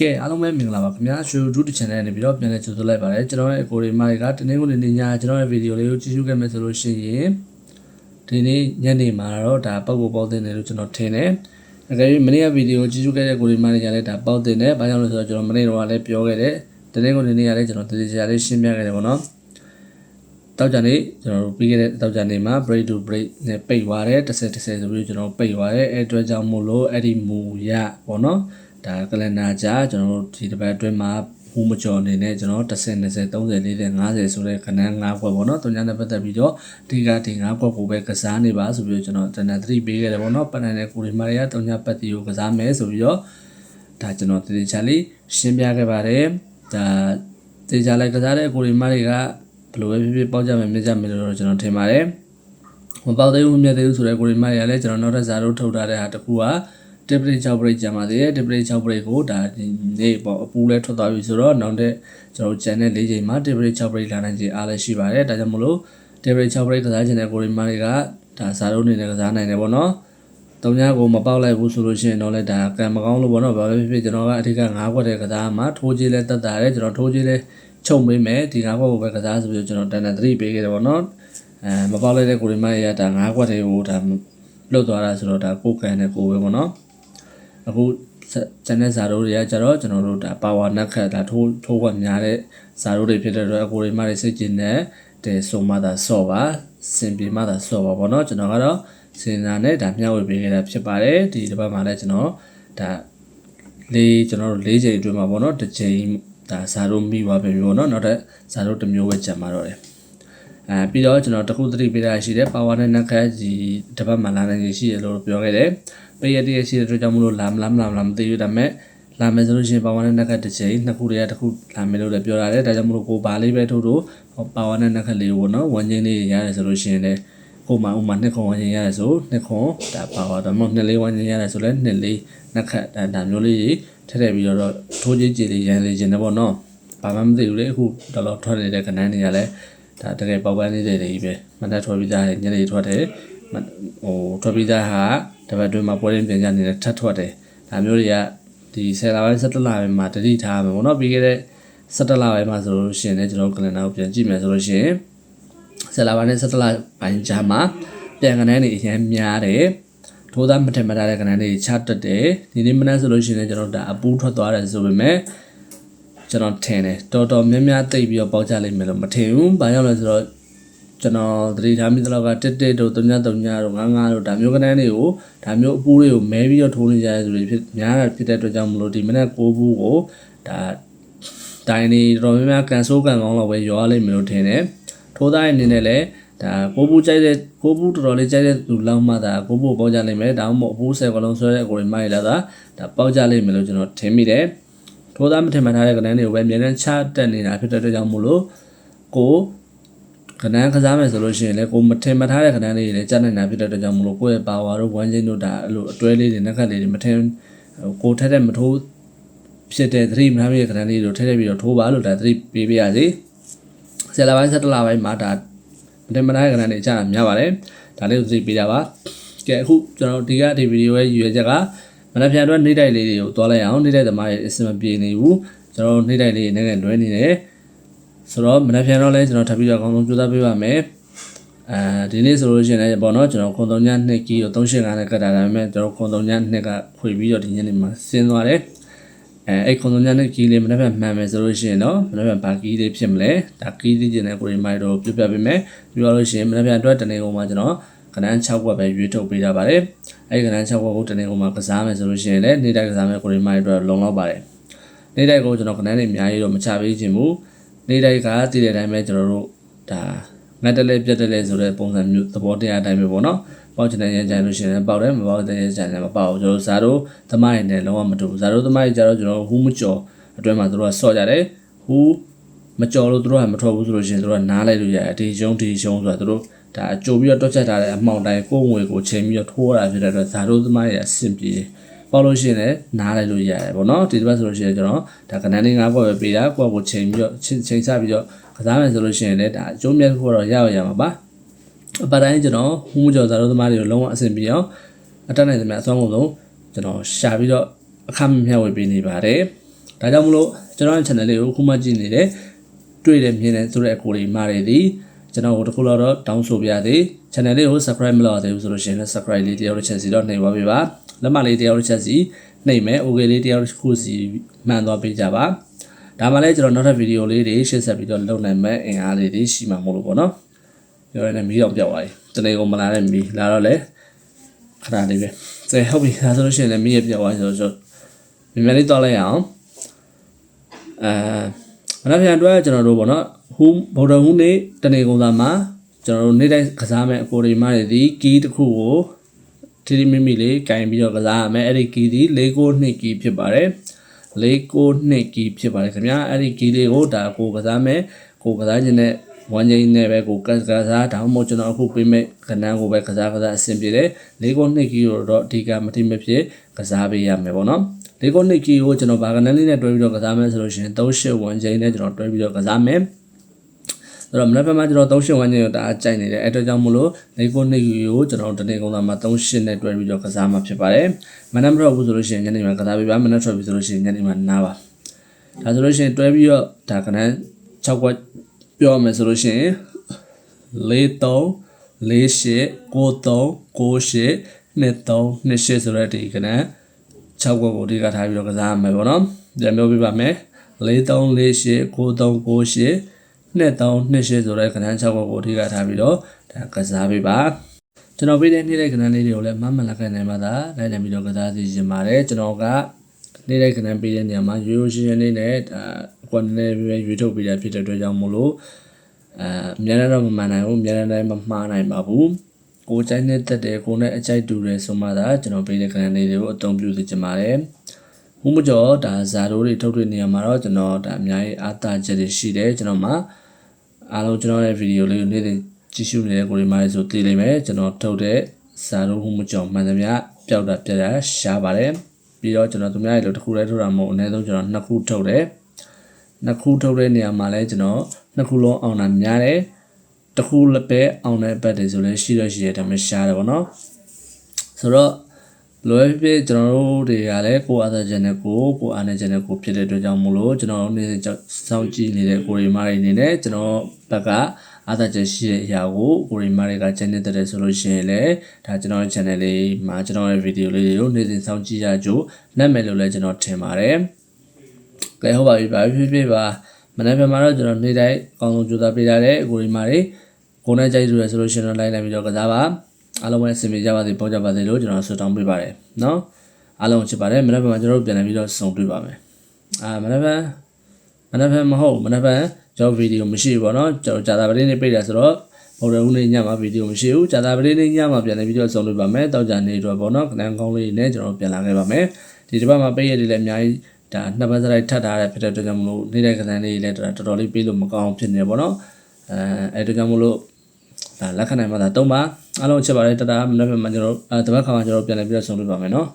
ကဲအားလုံးပဲမင်္ဂလာပါခင်ဗျာရွှေ YouTube channel နဲ့ပြီးတော့ပြန်လည်ကြိုဆိုလိုက်ပါတယ်ကျွန်တော်ရဲ့အကိုရီမာတွေကတနေ့ကိုနေ့ညကျွန်တော်ရဲ့ဗီဒီယိုလေးကိုကြည့်ရှုခဲ့မယ်ဆိုလို့ရှိရင်ဒီနေ့ညနေမှာတော့ဒါပောက်ကိုပေါက်တင်တယ်လို့ကျွန်တော်ထင်တယ်အကယ်၍မနေ့ကဗီဒီယိုကြည့်ရှုခဲ့တဲ့ကိုရီမာတွေကလည်းဒါပေါက်တင်တယ်ဘာကြောင့်လဲဆိုတော့ကျွန်တော်မနေ့တော့လည်းပြောခဲ့တယ်တနေ့ကိုနေ့ကလည်းကျွန်တော်တတိယလေးရှင်းပြခဲ့တယ်ပေါ့နော်တောက်ကြနေကျွန်တော်တို့ပြီးခဲ့တဲ့တောက်ကြနေမှာ break to break နဲ့ပိတ်သွားတယ်10 10ဆိုပြီးကျွန်တော်ပိတ်သွားတယ်အဲအတွက်ကြောင့်မို့လို့အဲ့ဒီမူရပေါ့နော် ဒါကလန်နာကြာကျွန်တော်တို့ဒီတစ်ပတ်အတွင်းမှာဟူမကျော်နေနဲ့ကျွန်တော်10 20 30 40 50ဆိုတဲ့ခဏ၅ခွက်ပေါ့နော်တုံညာနဲ့ပတ်သက်ပြီးတော့ဒီကဒီ၅ခွက်ကိုပဲကစားနေပါဆိုပြီးတော့ကျွန်တော်တန်တန်3ပေးခဲ့တယ်ပေါ့နော်ပတ်နေတဲ့ကိုရီမာရီယာတုံညာပတ်တီကိုကစားမယ်ဆိုပြီးတော့ဒါကျွန်တော်တတိချာလေးရှင်းပြခဲ့ပါတယ်ဒါတေချာလိုက်ကစားတဲ့ကိုရီမာရီကဘယ်လိုပဲဖြစ်ဖြစ်ပေါက်ကြမယ်မြင်ကြမယ်လို့တော့ကျွန်တော်ထင်ပါတယ်မပေါက်သေးဘူးမမြတ်သေးဘူးဆိုတဲ့ကိုရီမာရီယာလည်းကျွန်တော်နောက်ထပ်ဇာတ်ထုတ်ထားတဲ့ဟာတစ်ခုက တစ်ပရိ6ပရိကျန်ပါသေးတယ်တစ်ပရိ6ပရိကိုဒါဒီနေ့ပေါ့အပူလဲထွက်သွားပြီဆိုတော့နောက်တဲ့ကျွန်တော်ကျန်တဲ့၄ချိန်မှာတစ်ပရိ6ပရိလာနိုင်ခြင်းအားလည်းရှိပါတယ်ဒါကြောင့်မလို့တစ်ပရိ6ပရိကစားခြင်းတဲ့ကိုရီမာတွေကဒါဇာတ်အနေနဲ့ကစားနိုင်တယ်ပေါ့နော်တုံညာကိုမပေါက်လိုက်ဘူးဆိုလို့ရှိရင်တော့လည်းဒါကံမကောင်းလို့ပေါ့နော်ဘာလို့ဖြစ်ဖြစ်ကျွန်တော်ကအထက်က၅ခွက်တဲ့ကစားမှာထိုးကြီးလဲတက်တာတယ်ကျွန်တော်ထိုးကြီးလဲချုပ်ပေးမယ်ဒီ၅ခွက်ကိုပဲကစားဆိုပြီးကျွန်တော်တန်တန်3ပေးခဲ့တယ်ပေါ့နော်အဲမပေါက်လိုက်တဲ့ကိုရီမာတွေကဒါ၅ခွက်တွေကိုဒါလွတ်သွားတာဆိုတော့ဒါကိုယ်ကန်တဲ့ကိုပဲပေါ့နော် အခုကျန်တဲ့ဇာတ်တို့တွေကကြတော့ကျွန်တော်တို့ဒါပါဝါနက်ခတ်ဒါထိုးထိုးခွက်များတဲ့ဇာတ်တို့တွေဖြစ်တဲ့အတွက်အကိုတွေမှတွေစိတ်ကျင်တဲ့တဲဆိုမှသာဆော့ပါစင်ပြေမှသာဆော့ပါပေါ့နော်ကျွန်တော်ကတော့စင်နာနဲ့ဒါမျှဝေပေးခဲ့တာဖြစ်ပါတယ်ဒီတစ်ပတ်မှာလည်းကျွန်တော်ဒါလေးကျွန်တော်တို့၄ချိန်အတွင်းမှာပေါ့နော်တစ်ချိန်ဒါဇာတ်တို့မိသွားပြီပေါ့နော်နောက်ထပ်ဇာတ်တို့တစ်မျိုးပဲကျန်มาတော့တယ် အဲပြီးတော့ကျွန်တော်တခုသတိပေးတာရှိတယ်ပါဝါနဲ့နက်ခတ်ကြီးတစ်ပတ်မှလာနိုင်ရှိရလို့ပြောခဲ့တယ်ပေးရတဲ့ရှိတဲ့အတွက်ကြောင့်မလို့လာမလားမလားမလားမသိဘူးဒါပေမဲ့လာမယ်ဆိုလို့ရှိရင်ပါဝါနဲ့နက်ခတ်တစ်ချိန်နှစ်ခုတည်းတစ်ခုလာမယ်လို့လည်းပြောရတယ်ဒါကြောင့်မလို့ကိုဘာလေးပဲထို့ထို့ပါဝါနဲ့နက်ခတ်လေးကိုနော်ဝန်ချင်းလေးရတယ်ဆိုလို့ရှိရင်လည်းကိုမှဥမာနှစ်ခွန်ဝန်ချင်းရတယ်ဆိုနှစ်ခွန်ဒါပါဝါတော့မဟုတ်နှစ်လေးဝန်ချင်းရတယ်ဆိုလည်းနှစ်လေးနက်ခတ်ဒါဒါမျိုးလေးကြီးထည့်ထည့်ပြီးတော့ထိုးကြီးကြည်လေးရန်လေးခြင်းတယ်ပေါ့နော်ဘာမှမသိဘူးလေအခုတော်တော်ထွက်နေတဲ့ကဏ္ဍတွေကလည်း ဒါတကယ်ပေါက်ပန်းလေးတွေကြီးပဲမနက်ထွက်ပြီးသားညနေထွက်တယ်ဟိုထွက်ပြီးသားဟာတပတ်တွင်းမှာပွဲရင်းပြန်ကြနေတဲ့ထပ်ထွက်တယ်ဒါမျိုးတွေကဒီ10လပိုင်း17လပိုင်းမှာတတိထားမှာပေါ့နော်ပြီးခဲ့တဲ့17လပိုင်းမှာဆိုလို့ရှိရင်လည်းကျွန်တော်ကလန်ဒါကိုပြန်ကြည့်မယ်ဆိုလို့ရှိရင်10လပိုင်းနဲ့17လပိုင်းကြားမှာပြန်ကဏ္ဍတွေအရင်များတယ်ထိုးသားမထင်မှတ်တဲ့ကဏ္ဍတွေချတက်တယ်ဒီနေ့မနက်ဆိုလို့ရှိရင်လည်းကျွန်တော်ဒါအပူးထွက်သွားတယ်ဆိုပေမဲ့ ကျွန်တော်ထင်တယ်တော်တော်များများတိတ်ပြီးတော့ပေါက်ကြလိမ့်မယ်လို့မထင်ဘူး။ဘာကြောင့်လဲဆိုတော့ကျွန်တော်သတိထားမိသလောက်ကတစ်တစ်တို့၃ည၃ညတို့၅၅တို့ဒါမျိုးကနန်းတွေကိုဒါမျိုးအပူးတွေကိုမဲပြီးတော့ထိုးနေကြရဆိုပြီးဖြစ်များတာဖြစ်တဲ့အတွက်ကြောင့်မလို့ဒီမနေ့ကိုဘူးကိုဒါတိုင်းနေတော်များများကန်ဆိုးကန်ကောင်းတော့ပဲရောရလိမ့်မယ်လို့ထင်တယ်ထိုးသားရဲ့အနေနဲ့လည်းဒါကိုဘူးကြိုက်တဲ့ကိုဘူးတော်တော်လေးကြိုက်တဲ့သူလောက်မှသာကိုဘူးပေါက်ကြလိမ့်မယ်ဒါမှမဟုတ်အပူးဆယ်ကလုံးဆွဲတဲ့ကိုရီမိုက်လာတာဒါပေါက်ကြလိမ့်မယ်လို့ကျွန်တော်ထင်မိတယ် ထိုးသားမထင်မှတ်ထားတဲ့ကနန်းတွေကိုပဲအမြဲတမ်းချတက်နေတာဖြစ်တဲ့အတွက်ကြောင့်မို့လို့ကိုကဏ္ဍကစားမယ်ဆိုလို့ရှိရင်လည်းကိုမထင်မထားတဲ့ကဏ္ဍလေးတွေလည်းကြားနိုင်တာဖြစ်တဲ့အတွက်ကြောင့်မလို့ကိုယ့်ရဲ့ပါဝါတို့ဝမ်းချင်းတို့ဒါအဲ့လိုအတွဲလေးတွေနှက်ခတ်လေးတွေမထင်ကိုထက်တဲ့မထိုးဖြစ်တဲ့သတိမထားမိတဲ့ကဏ္ဍလေးတွေထည့်ထည့်ပြီးတော့ထိုးပါလို့ဒါသတိပေးပြရစီဆယ်လပိုင်း17လပိုင်းမှာဒါမထင်မထားတဲ့ကဏ္ဍတွေကြားတာများပါတယ်ဒါလေးကိုသတိပေးတာပါကဲအခုကျွန်တော်ဒီကဒီဗီဒီယိုရဲ့ရည်ရွယ်ချက်က မနက်ဖြန်အတွက်နေ့တိုက်လေးတွေကိုတွားလိုက်အောင်နေ့တိုက်သမားရဲ့အစမပြေနေဘူးကျွန်တော်နေ့တိုက်လေးတွေနဲ့လွဲနေတယ်ဆိုတော့မနက်ဖြန်တော့လဲကျွန်တော်ထပ်ပြီးတော့အကောင်းဆုံးကြိုးစားပေးပါမယ်အဲဒီနေ့ဆိုလို့ရှိရင်လည်းပေါ့နော်ကျွန်တော်ခွန်သုံးညနှစ်ကီကို385နဲ့ကတ်တာဒါပေမဲ့ကျွန်တော်ခွန်သုံးညနှစ်ကခွေပြီးတော့ဒီညနေမှာဆင်းသွားတယ်အဲအဲ့ခွန်သုံးညနှစ်ကီလေးမနက်ဖြန်မှန်မယ်ဆိုလို့ရှိရင်တော့မနက်ဖြန်ဘာကီလေးဖြစ်မလဲဒါကီလေးကျင်တဲ့ကိုရီမိုက်တော့ပြပြပေးမယ်ပြီးတော့လို့ရှိရင်မနက်ဖြန်အတွက်တနေ့ကုန်မှာကျွန်တော်ကနန်း6ခွက်ပဲရွေးထုတ်ပေးတာပါတယ် အဲ့ဒီကနန်း6ခွက်ကိုတနေ့ကုန်မှာကစားမယ်ဆိုလို့ရှိရင်လည်းနေ့တိုက်ကစားမယ်ကိုရီမိုက်အတွက်လုံလောက်ပါတယ်နေ့တိုက်ကိုကျွန်တော်ကနန်းတွေအများကြီးတော့မချပေးခြင်းဘူးနေ့တိုက်ကတည်တဲ့အတိုင်းပဲကျွန်တော်တို့ဒါငတ်တလဲပြတ်တလဲဆိုတဲ့ပုံစံမျိုးသဘောတရားအတိုင်းပဲပေါ့နော်ပေါက်ချင်တဲ့ရန်ကြိုင်လို့ရှိရင်ပေါက်တယ်မပေါက်တဲ့ရန်ကြိုင်လည်းမပေါက်ဘူးကျွန်တော်ဇာတို့သမိုင်းနဲ့လုံးဝမတူဘူးဇာတို့သမိုင်းကြတော့ကျွန်တော်ဟူးမကျော်အတွဲမှာတို့ကဆော့ကြတယ်ဟူးမကျော်လို့တို့ကမထွက်ဘူးဆိုလို့ရှိရင်တို့ကနားလိုက်လို့ရတယ်ဒီရှုံးဒီရှုံးဆိုတာတို့ ဒါအကြိုပြီးတော့တွက်ချက်ထားတဲ့အမှောင်တိုင်းကိုယ်ငွေကိုချိန်ပြီးတော့ထိုးရတာဖြစ်တဲ့အတွက်ဇာတို့သမိုင်းရဲ့အဆင်ပြေပေါက်လို့ရှိရင်လည်းနားလိုက်လို့ရတယ်ပေါ့နော်ဒီတစ်ပတ်ဆိုလို့ရှိရင်ကျွန်တော်ဒါကနန်းလေး၅ဘောပဲပေးတာကိုယ့်ကိုချိန်ပြီးတော့ချိန်ချပြီးတော့ကစားမယ်ဆိုလို့ရှိရင်လည်းဒါအကျိုးမြတ်ခုတော့ရရရမှာပါအပတိုင်းကျွန်တော်ဟူးမကျော်ဇာတို့သမားတွေကိုလုံးဝအဆင်ပြေအောင်အတက်နိုင်သမျှအဆုံးကုန်ဆုံးကျွန်တော်ရှာပြီးတော့အခမဲ့မျှဝေပေးနေပါတယ်ဒါကြောင့်မလို့ကျွန်တော်ရဲ့ channel လေးကိုခုမှကြည့်နေတဲ့တွေ့တယ်မြင်တယ်ဆိုတဲ့အကိုတွေမားတွေဒီ ကျွန်တော်တို့တစ်ခုလောက်တော့တောင်းဆိုပြသေး channel လေးကို subscribe မလုပ်ရသေးဘူးဆိုလို့ရှိရင်လည်း subscribe လေးတယောက်တစ်ချက်စီတော့နှိပ်ပါပေးပါလက်မလေးတယောက်တစ်ချက်စီနှိပ်မယ် okay လေးတယောက်တစ်ခုစီမှန်သွားပေးကြပါဒါမှလည်းကျွန်တော်နောက်ထပ်ဗီဒီယိုလေးတွေရှင်းဆက်ပြီးတော့လုပ်နိုင်မဲ့အင်အားလေးတွေရှိမှာမို့လို့ပေါ့နော်ပြောရတဲ့မီးတော့ပြောက်သွားပြီတနေ့ကမလာတဲ့မီးလာတော့လေခဏလေးပဲစဲဟုတ်ပြီဒါဆိုလို့ရှိရင်လည်းမီးရပြောက်သွားဆိုတော့မြန်မြန်လေးတော့လိုက်ရအောင်အဲ မနက်ဖြန်အတွက်ကျွန်တော်တို့ပေါ့နော်ဟူဗုဒ္ဓဟူးနေ့တနေ့ကုန်သားမှာကျွန်တော်တို့နေ့တိုင်းကစားမဲ့အကိုရီမတွေဒီကီးတစ်ခုကိုတီတီမိမိလေးကင်ပြီးတော့ကစားရမယ်အဲ့ဒီကီးဒီ၄ကိုနှစ်ကီးဖြစ်ပါတယ်၄ကိုနှစ်ကီးဖြစ်ပါတယ်ခင်ဗျာအဲ့ဒီကီးလေးကိုဒါကိုကစားမယ်ကိုကစားခြင်းနဲ့ဝမ်းချင်းနဲ့ပဲကိုကကစားဒါမှမဟုတ်ကျွန်တော်အခုပေးမဲ့ကဏ္ဍကိုပဲကစားကစားအဆင်ပြေတယ်၄ကိုနှစ်ကီးကိုတော့အဓိကမတိမဖြစ်ကစားပေးရမယ်ပေါ့နော် ၄ကိုနှစ်ကီးကိုကျွန်တော်ဘာကဏ္ဍလေးနဲ့တွဲပြီးတော့ကစားမယ်ဆိုလို့ရှိရင်38ဝမ်းချင်းနဲ့ကျွန်တော်တွဲပြီးတော့ကစားမယ်အဲ့တော့မနက်ဖြန်မှာကျွန်တော်38ဝန်းကျင်ကိုတအားကြိုက်နေတယ်အဲ့တော့ကြောင့်မလို့နေကိုနေကိုကျွန်တော်တနေ့ကုန်သားမှာ38နဲ့တွဲပြီးတော့ကစားမှာဖြစ်ပါတယ်မနက်မထွက်ဘူးဆိုလို့ရှိရင်ညနေမှာကစားပေးပါမနက်ထွက်ပြီဆိုလို့ရှိရင်ညနေမှာနားပါဒါဆိုလို့ရှိရင်တွဲပြီးတော့ဒါကနန်း6ခွက်ပြောရမယ်ဆိုလို့ရှိရင်43 48 93 98 23 28ဆိုတဲ့ဒီကနန်း 6ခွက်ကိုအဓိကထားပြီးတော့ကစားရမယ်ပေါ့နော်ပြန်ပြောပြပါမယ်43 48 93 98နှစ်တောင်းနှစ်ရှည်ဆိုတဲ့ခဏန်း6ခုကိုအဓိကထားပြီးတော့ဒါကစားပေးပါကျွန်တော်ပေးတဲ့နေ့တဲ့ခဏန်းလေးတွေကိုလည်းမမလက်ခံနိုင်ပါသာလိုက်နိုင်ပြီးတော့ကစားစီရှင်ပါတယ်ကျွန်တော်ကနေ့တဲ့ခဏန်းပေးတဲ့နေရာမှာရိုးရိုးရှင်းရှင်းလေးနဲ့ဒါကွန်နဲ့ပဲရွေးထုတ်ပေးတာဖြစ်တဲ့အတွက်ကြောင့်မို့လို့အဲအများနဲ့တော့မမှန်နိုင်ဘူးအများနဲ့မမှားနိုင်ပါဘူး ကိုကြိုက်နဲ့တက်တယ်ကိုနဲ့အကြိုက်တူတယ်ဆိုမှသာကျွန်တော်ပေးတဲ့ခဏန်းလေးတွေကိုအသုံးပြုစီချင်ပါတယ်ဘုမကျော်ဒါဇာတိုးတွေထုတ်တဲ့နေရာမှာတော့ကျွန်တော်ဒါအများကြီးအားတာချက်တွေရှိတယ်ကျွန်တော်မှာအားလုံးကျွန်တော်ရဲ့ဗီဒီယိုလေးကိုနေ့စဉ်ကြည့်ရှုနေတဲ့ကိုရီမားလေးဆိုသိလိမ့်မယ်ကျွန်တော်ထုတ်တဲ့ဇာတိုးဘုမကျော်မှန်သမျှပျောက်တာပြက်တာရှားပါတယ်ပြီးတော့ကျွန်တော်သူများရဲ့လို့တစ်ခုတည်းထုတ်တာမဟုတ်အနည်းဆုံးကျွန်တော်နှစ်ခုထုတ်တယ်နှစ်ခုထုတ်တဲ့နေရာမှာလည်းကျွန်တော်နှစ်ခုလုံးအောင်တာများတယ် တစ်ခုလည်းပဲအောင်တဲ့ဘက်တွေဆိုလည်းရှိတော့ရှိတယ်ဒါပေမဲ့ရှားတယ်ပေါ့နော်ဆိုတော့လွယ်ပြည့်ကျွန်တော်တို့တွေကလည်းကိုအားသာချက်နဲ့ကိုကိုအားနဲ့ချက်နဲ့ကိုဖြစ်တဲ့အတွက်ကြောင့်မို့လို့ကျွန်တော်တို့နေ့စဉ်စောင့်ကြည့်နေတဲ့ကိုရီမားတွေအနေနဲ့ကျွန်တော်ဘက်ကအားသာချက်ရှိတဲ့အရာကိုကိုရီမားတွေကချန်နေတဲ့တဲ့ဆိုလို့ရှိရင်လည်းဒါကျွန်တော်ရဲ့ channel လေးမှာကျွန်တော်ရဲ့ဗီဒီယိုလေးတွေကိုနေ့စဉ်စောင့်ကြည့်ရကြို့နှက်မယ်လို့လည်းကျွန်တော်ထင်ပါတယ်။ကဲဟုတ်ပါပြီပါဖြစ်ဖြစ်ပါ မနေ့ကမှတော့ကျွန်တော်နေ့တိုင်းအကောင်းဆုံးကြိုးစားပေးရတဲ့ကိုရီမားတွေကိုနဲ့ကြိုက်လို့ရဆိုလို့ရှိရင်တော့ like လိုက်ပြီးတော့ကစားပါ။အားလုံးပဲအဆင်ပြေကြပါစေပေါ့ကြပါစေလို့ကျွန်တော်ဆုတောင်းပေးပါတယ်နော်အားလုံးချစ်ပါတယ်မနေ့ကမှကျွန်တော်တို့ပြန်လည်ပြီးတော့ဆုံတွေ့ပါမယ်အာမနေ့ကမနေ့ကမဟုတ်မနေ့ကကျွန်တော်ဗီဒီယိုမရှိဘူးပေါ့နော်ကျွန်တော်ဂျာတာပလေးနေပြတာဆိုတော့ဗုဒ္ဓဦးနေ့ညမှာဗီဒီယိုမရှိဘူးဂျာတာပလေးနေ့ညမှာပြန်လည်ပြီးတော့ဆုံတွေ့ပါမယ်တောက်ကြနေတော့ပေါ့နော်ခဏကောင်းလေးနဲ့ကျွန်တော်ပြန်လာခဲ့ပါမယ်ဒီတစ်ပတ်မှာပေးရည်လည်းအများကြီး ဒါနှစ်ပတ်စလိုက်ထပ်ထားတဲ့ဖြစ်တဲ့အတွက်ကြောင့်မလို့နေတဲ့ကစားလေးလည်းတော်တော်လေးပေးလို့မကောင်းဖြစ်နေပေါ့နော်အဲအဲအတွက်ကြောင့်မလို့ဒါလက်ခံနိုင်မှသာတုံးပါအားလုံးချက်ပါတယ်တတာမနေ့ကမှကျွန်တော်အဲတပတ်ခါမှကျွန်တော်ပြန်လည်ပြီးတော့ဆုံတွေ့ပါမယ်နော်